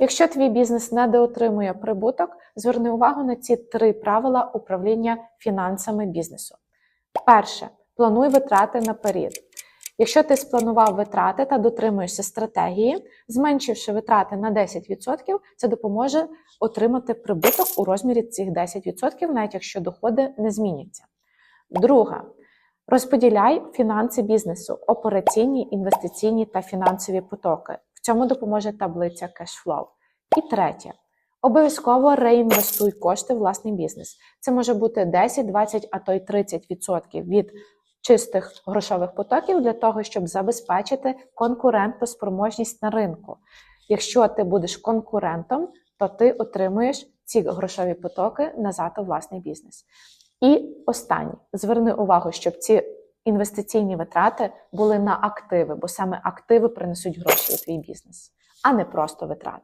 Якщо твій бізнес недоотримує прибуток, зверни увагу на ці три правила управління фінансами бізнесу. Перше, плануй витрати наперед. Якщо ти спланував витрати та дотримуєшся стратегії, зменшивши витрати на 10%, це допоможе отримати прибуток у розмірі цих 10%, навіть якщо доходи не зміняться. Друге, розподіляй фінанси бізнесу, операційні, інвестиційні та фінансові потоки. Цьому допоможе таблиця Cashflow. І третє. Обов'язково реінвестуй кошти в власний бізнес. Це може бути 10, 20, а то й 30% від чистих грошових потоків для того, щоб забезпечити конкурентоспроможність на ринку. Якщо ти будеш конкурентом, то ти отримуєш ці грошові потоки назад у власний бізнес. І останнє, зверни увагу, щоб ці інвестиційні витрати були на активи, бо саме активи принесуть гроші у твій бізнес, а не просто витрати.